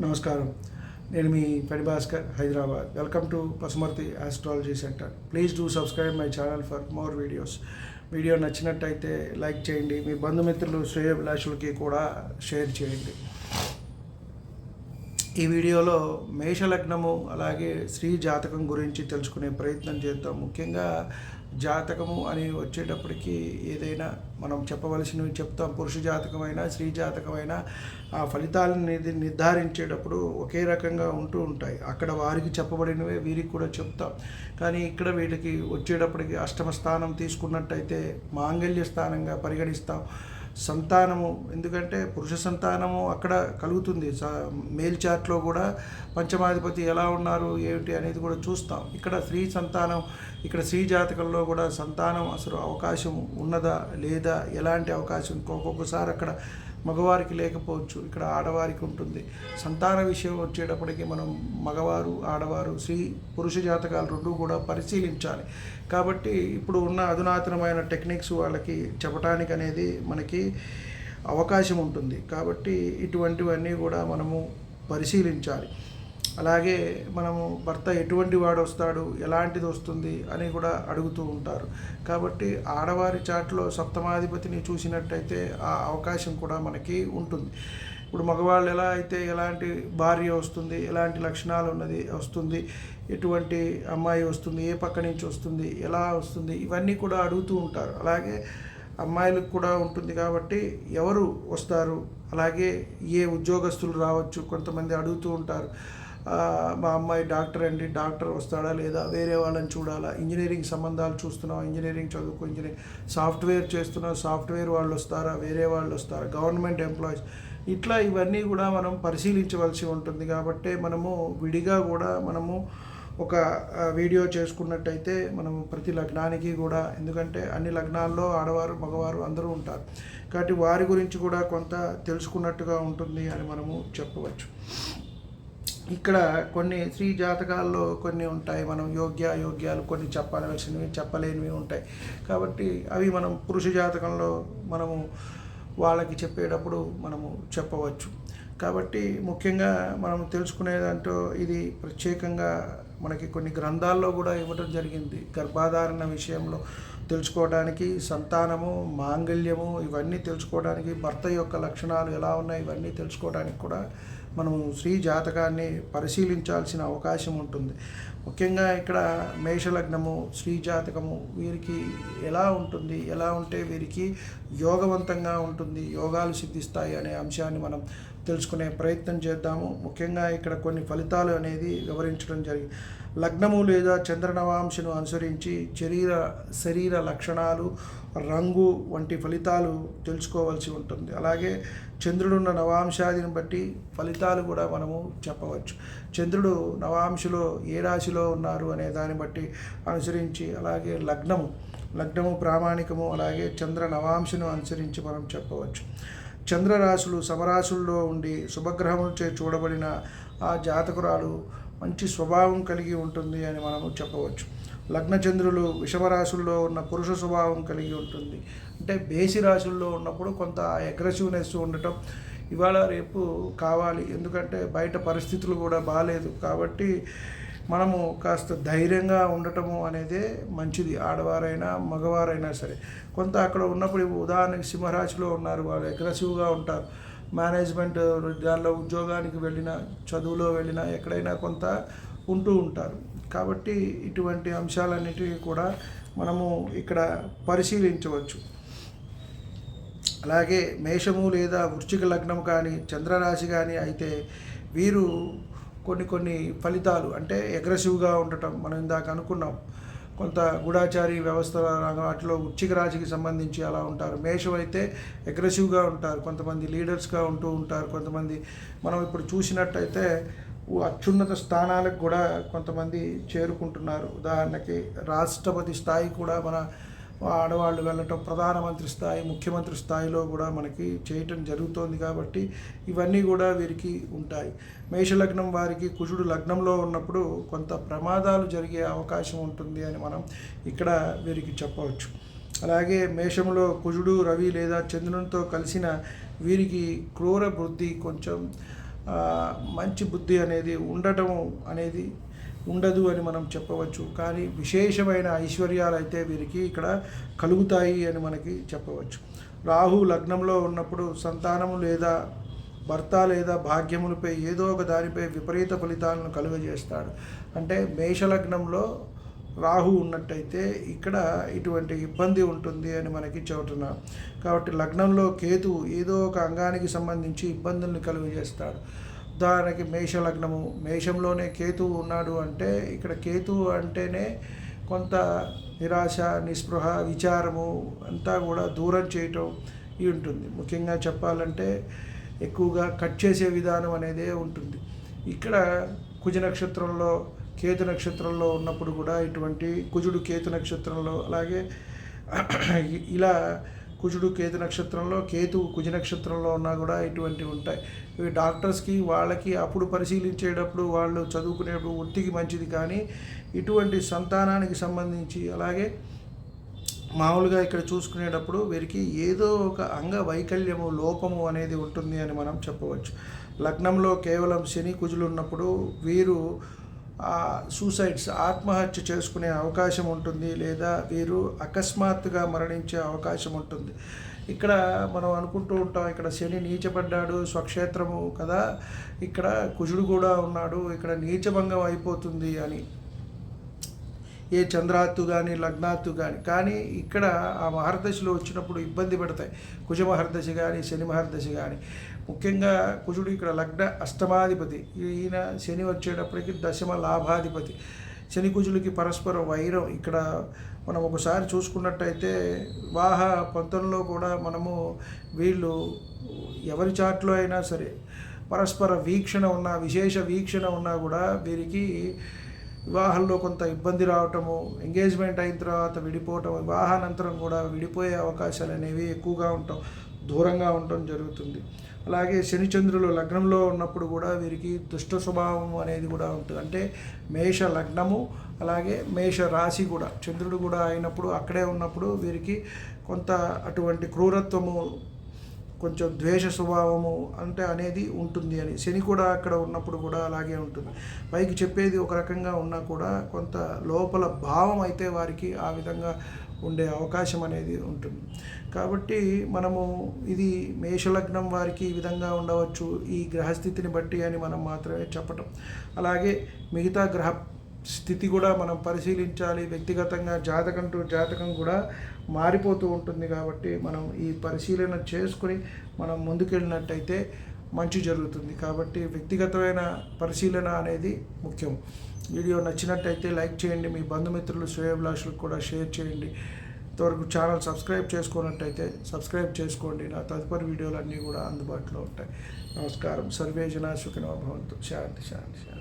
నమస్కారం. నేను మీ పని Bhaskar Hyderabad. Welcome to Pasumarthi astrology centre. Please do subscribe my channel for more videos. Video నచ్చినట్టయితే like చేయండి. మీ బంధుమిత్రులు శ్రేయభిలాషులకి కూడా షేర్ చేయండి. ఈ వీడియోలో మేషలగ్నము అలాగే స్త్రీ జాతకం గురించి తెలుసుకునే ప్రయత్నం చేద్దాం. ముఖ్యంగా జాతకము అని వచ్చేటప్పటికి ఏదైనా మనం చెప్పవలసినవి చెప్తాం. పురుష జాతకమైనా స్త్రీ జాతకమైనా ఆ ఫలితాలను నిర్ధారించేటప్పుడు ఒకే రకంగా ఉంటూ ఉంటాయి. అక్కడ వారికి చెప్పబడినవే వీరికి కూడా చెప్తాం. కానీ ఇక్కడ వీళ్ళకి వచ్చేటప్పటికి అష్టమ స్థానం తీసుకున్నట్టయితే మాంగళ్య స్థానంగా పరిగణిస్తాం. సంతానము ఎందుకంటే పురుష సంతానము అక్కడ కలుగుతుంది. మేల్ చాట్లో కూడా పంచమాధిపతి ఎలా ఉన్నారు ఏమిటి అనేది కూడా చూస్తాం. ఇక్కడ స్త్రీ సంతానం ఇక్కడ స్త్రీ జాతకంలో కూడా సంతానం అసలు అవకాశం ఉన్నదా లేదా ఎలాంటి అవకాశం ఒక్కొక్కసారి అక్కడ మగవారికి లేకపోవచ్చు ఇక్కడ ఆడవారికి ఉంటుంది. సంతాన విషయం వచ్చేటప్పటికి మనం మగవారు ఆడవారు స్త్రీ పురుష జాతకాలు రెండు కూడా పరిశీలించాలి. కాబట్టి ఇప్పుడు ఉన్న అధునాతనమైన టెక్నిక్స్ వాళ్ళకి చెప్పడానికి అనేది మనకి అవకాశం ఉంటుంది. కాబట్టి ఇటువంటివన్నీ కూడా మనము పరిశీలించాలి. అలాగే మనము భర్త ఎటువంటి వాడు వస్తాడు ఎలాంటిది వస్తుంది అని కూడా అడుగుతూ ఉంటారు. కాబట్టి ఆడవారి చాట్లో సప్తమాధిపతిని చూసినట్టయితే ఆ అవకాశం కూడా మనకి ఉంటుంది. ఇప్పుడు మగవాళ్ళు ఎలా అయితే ఎలాంటి భార్య వస్తుంది ఎలాంటి లక్షణాలు ఉన్నది వస్తుంది ఎటువంటి అమ్మాయి వస్తుంది ఏ పక్క నుంచి వస్తుంది ఎలా వస్తుంది ఇవన్నీ కూడా అడుగుతూ ఉంటారు. అలాగే అమ్మాయిలకు కూడా ఉంటుంది కాబట్టి ఎవరు వస్తారు అలాగే ఏ ఉద్యోగస్తులు రావచ్చు కొంతమంది అడుగుతూ ఉంటారు. మా అమ్మాయి డాక్టర్ అండి డాక్టర్ వస్తాడా లేదా వేరే వాళ్ళని చూడాలా? ఇంజనీరింగ్ సంబంధాలు చూస్తున్నాం ఇంజనీరింగ్ చదువుకో ఇంజనీరింగ్ సాఫ్ట్వేర్ చేస్తున్నాం సాఫ్ట్వేర్ వాళ్ళు వస్తారా? వేరే వాళ్ళు వస్తారా? Government employees. ఇట్లా ఇవన్నీ కూడా మనం పరిశీలించవలసి ఉంటుంది. కాబట్టి మనము విడిగా కూడా మనము ఒక వీడియో చేసుకున్నట్టయితే మనం ప్రతి లగ్నానికి కూడా ఎందుకంటే అన్ని లగ్నాల్లో ఆడవారు మగవారు అందరూ ఉంటారు. కాబట్టి వారి గురించి కూడా కొంత తెలుసుకున్నట్టుగా ఉంటుంది అని మనము చెప్పవచ్చు. ఇక్కడ కొన్ని స్త్రీ జాతకాల్లో కొన్ని ఉంటాయి. మనం యోగ్య అయోగ్యాలు కొన్ని చెప్పవలసినవి చెప్పలేనివి ఉంటాయి. కాబట్టి అవి మనం పురుష జాతకంలో మనము వాళ్ళకి చెప్పేటప్పుడు మనము చెప్పవచ్చు. కాబట్టి ముఖ్యంగా మనం తెలుసుకునేదంటూ ఇది ప్రత్యేకంగా మనకి కొన్ని గ్రంథాల్లో కూడా ఇవ్వడం జరిగింది. గర్భాధారణ విషయంలో తెలుసుకోవడానికి సంతానము మాంగళ్యము ఇవన్నీ తెలుసుకోవడానికి భర్త యొక్క లక్షణాలు ఎలా ఉన్నాయి ఇవన్నీ తెలుసుకోవడానికి కూడా మనం స్త్రీ జాతకాన్ని పరిశీలించాల్సిన అవకాశం ఉంటుంది. ముఖ్యంగా ఇక్కడ మేషలగ్నము స్త్రీ జాతకము వీరికి ఎలా ఉంటుంది ఎలా ఉంటే వీరికి యోగవంతంగా ఉంటుంది యోగాలు సిద్ధిస్తాయి అనే అంశాన్ని మనం తెలుసుకునే ప్రయత్నం చేద్దాము. ముఖ్యంగా ఇక్కడ కొన్ని ఫలితాలు అనేది వివరించడం జరిగింది లగ్నము లేదా చంద్రనవాంశను అనుసరించి శరీర శరీర లక్షణాలు రంగు వంటి ఫలితాలు తెలుసుకోవాల్సి ఉంటుంది. అలాగే చంద్రుడున్న నవాంశాదిని బట్టి ఫలితాలు కూడా మనము చెప్పవచ్చు. చంద్రుడు నవాంశలో ఏ రాశి రాశిలో ఉన్నారు అనే దాన్ని బట్టి అనుసరించి అలాగే లగ్నము లగ్నము ప్రామాణికము అలాగే చంద్ర నవాంశను అనుసరించి మనం చెప్పవచ్చు. చంద్రరాశులు సమరాశుల్లో ఉండి శుభగ్రహములచే చూడబడిన ఆ జాతకురాలు మంచి స్వభావం కలిగి ఉంటుంది అని మనము చెప్పవచ్చు. లగ్నచంద్రులు విషమరాశుల్లో ఉన్న పురుష స్వభావం కలిగి ఉంటుంది. అంటే బేసి రాశుల్లో ఉన్నప్పుడు కొంత అగ్రెసివ్నెస్ ఉండటం ఇవాళ రేపు కావాలి. ఎందుకంటే బయట పరిస్థితులు కూడా బాగాలేదు కాబట్టి మనము కాస్త ధైర్యంగా ఉండటము అనేది మంచిది. ఆడవారైనా మగవారైనా సరే. కొంత అక్కడ ఉన్నప్పుడు ఉదాహరణకి సింహరాశిలో ఉన్నారు వాళ్ళు అగ్రెసివ్గా ఉంటారు. మేనేజ్మెంట్ దానిలో ఉద్యోగానికి వెళ్ళిన చదువులో వెళ్ళినా ఎక్కడైనా కొంత ఉంటూ ఉంటారు. కాబట్టి ఇటువంటి అంశాలన్నిటికీ కూడా మనము ఇక్కడ పరిశీలించవచ్చు. అలాగే మేషము లేదా వృశ్చిక లగ్నం కానీ చంద్రరాశి కానీ అయితే వీరు కొన్ని కొన్ని ఫలితాలు అంటే అగ్రెసివ్గా ఉండటం మనం ఇందాక అనుకున్నాం. కొంత గూఢాచారి వ్యవస్థ వాటిలో ఉచ్చిక రాశికి సంబంధించి అలా ఉంటారు. మేషం అయితే అగ్రెసివ్గా ఉంటారు. కొంతమంది లీడర్స్గా ఉంటూ ఉంటారు. కొంతమంది మనం ఇప్పుడు చూసినట్టయితే అత్యున్నత స్థానాలకు కూడా కొంతమంది చేరుకుంటున్నారు. ఉదాహరణకి రాష్ట్రపతి స్థాయి కూడా మన ఆడవాళ్ళు వెళ్ళటం ప్రధానమంత్రి స్థాయి ముఖ్యమంత్రి స్థాయిలో కూడా మనకి చేయటం జరుగుతోంది కాబట్టి ఇవన్నీ కూడా వీరికి ఉంటాయి. మేషలగ్నం వారికి కుజుడు లగ్నంలో ఉన్నప్పుడు కొంత ప్రమాదాలు జరిగే అవకాశం ఉంటుంది అని మనం ఇక్కడ వీరికి చెప్పవచ్చు. అలాగే మేషంలో కుజుడు రవి లేదా చంద్రునితో కలిసిన వీరికి క్రూర బుద్ధి కొంచెం మంచి బుద్ధి అనేది ఉండటం అనేది ఉండదు అని మనం చెప్పవచ్చు. కానీ విశేషమైన ఐశ్వర్యాలు అయితే వీరికి ఇక్కడ కలుగుతాయి అని మనకి చెప్పవచ్చు. రాహు లగ్నంలో ఉన్నప్పుడు సంతానము లేదా భర్త లేదా భాగ్యములపై ఏదో ఒక దానిపై విపరీత ఫలితాలను కలుగజేస్తాడు. అంటే మేషలగ్నంలో రాహు ఉన్నట్టయితే ఇక్కడ ఇటువంటి ఇబ్బంది ఉంటుంది అని మనకి చెబుతున్నారు కాబట్టి లగ్నంలో కేతు ఏదో ఒక అంగానికి సంబంధించి ఇబ్బందుల్ని కలుగజేస్తాడు. ఉదాహరణకి మేష లగ్నము మేషంలోనే కేతు ఉన్నాడు అంటే ఇక్కడ కేతువు అంటేనే కొంత నిరాశ నిస్పృహ విచారము అంతా కూడా దూరం చేయటం ఇవి ఉంటుంది. ముఖ్యంగా చెప్పాలంటే ఎక్కువగా కట్ చేసే విధానం అనేదే ఉంటుంది. ఇక్కడ కుజ నక్షత్రంలో కేతు నక్షత్రంలో ఉన్నప్పుడు కూడా ఇటువంటి కుజుడు కేతు నక్షత్రంలో అలాగే ఇలా కుజుడు కేతు నక్షత్రంలో కేతు కుజ నక్షత్రంలో ఉన్నా కూడా ఇటువంటివి ఉంటాయి. ఇవి డాక్టర్స్కి వాళ్ళకి అప్పుడు పరిశీలించేటప్పుడు వాళ్ళు చదువుకునేటప్పుడు వృత్తికి మంచిది కానీ ఇటువంటి సంతానానికి సంబంధించి అలాగే మామూలుగా ఇక్కడ చూసుకునేటప్పుడు వీరికి ఏదో ఒక అంగ వైకల్యము లోపము అనేది ఉంటుంది అని మనం చెప్పవచ్చు. లగ్నంలో కేవలం శని కుజులు ఉన్నప్పుడు వీరు సూసైడ్స్ ఆత్మహత్య చేసుకునే అవకాశం ఉంటుంది లేదా వీరు అకస్మాత్తుగా మరణించే అవకాశం ఉంటుంది. ఇక్కడ మనం అనుకుంటూ ఉంటాం ఇక్కడ శని నీచపడ్డాడు స్వక్షేత్రము కదా ఇక్కడ కుజుడు కూడా ఉన్నాడు ఇక్కడ నీచభంగం అయిపోతుంది అని. ఏ చంద్రాత్తు కానీ లగ్నాత్తు కానీ కానీ ఇక్కడ ఆ మహర్దశలో వచ్చినప్పుడు ఇబ్బంది పెడతాయి. కుజ మహర్దశ కానీ శని మహర్దశ కానీ ముఖ్యంగా కుజుడు ఇక్కడ లగ్న అష్టమాధిపతి. ఈయన శని వచ్చేటప్పటికి దశమ లాభాధిపతి. శని కుజులకి పరస్పర వైరం. ఇక్కడ మనం ఒకసారి చూసుకున్నట్టయితే వివాహ పంతంలో కూడా మనము వీళ్ళు ఎవరి చాట్లో అయినా సరే పరస్పర వీక్షణ ఉన్న విశేష వీక్షణ ఉన్నా కూడా వీరికి వివాహంలో కొంత ఇబ్బంది రావటము ఎంగేజ్మెంట్ అయిన తర్వాత విడిపోవటం వివాహానంతరం కూడా విడిపోయే అవకాశాలు అనేవి ఎక్కువగా ఉంటాం. దూరంగా ఉండటం జరుగుతుంది. అలాగే శనిచంద్రులు లగ్నంలో ఉన్నప్పుడు కూడా వీరికి దుష్ట స్వభావం అనేది కూడా ఉంటుంది. అంటే మేష లగ్నము అలాగే మేష రాశి కూడా చంద్రుడు కూడా అయినప్పుడు అక్కడే ఉన్నప్పుడు వీరికి కొంత అటువంటి క్రూరత్వము కొంచెం ద్వేష స్వభావము అంటే అనేది ఉంటుంది అని. శని కూడా అక్కడ ఉన్నప్పుడు కూడా అలాగే ఉంటుంది. పైకి చెప్పేది ఒక రకంగా ఉన్నా కూడా కొంత లోపల భావం అయితే వారికి ఆ విధంగా ఉండే అవకాశం అనేది ఉంటుంది. కాబట్టి మనము ఇది మేషలగ్నం వారికి ఈ విధంగా ఉండవచ్చు. ఈ గ్రహస్థితిని బట్టి అని మనం మాత్రమే చెప్పటం. అలాగే మిగతా గ్రహ స్థితి కూడా మనం పరిశీలించాలి. వ్యక్తిగతంగా జాతకం టు జాతకం కూడా మారిపోతూ ఉంటుంది కాబట్టి మనం ఈ పరిశీలన చేసుకుని మనం ముందుకెళ్ళినట్టయితే మంచి జరుగుతుంది. కాబట్టి వ్యక్తిగతమైన పరిశీలన అనేది ముఖ్యం. వీడియో నచ్చినట్టయితే లైక్ చేయండి. మీ బంధుమిత్రులు శ్రేయభిలాషులకు కూడా షేర్ చేయండి. ఇంతవరకు ఛానల్ సబ్స్క్రైబ్ చేసుకున్నట్టయితే సబ్స్క్రైబ్ చేసుకోండి. నా తదుపరి వీడియోలు అన్నీ కూడా అందుబాటులో ఉంటాయి. నమస్కారం. సర్వేజన సుఖినో భవంతు. శాంతి శాంతి శాంతి.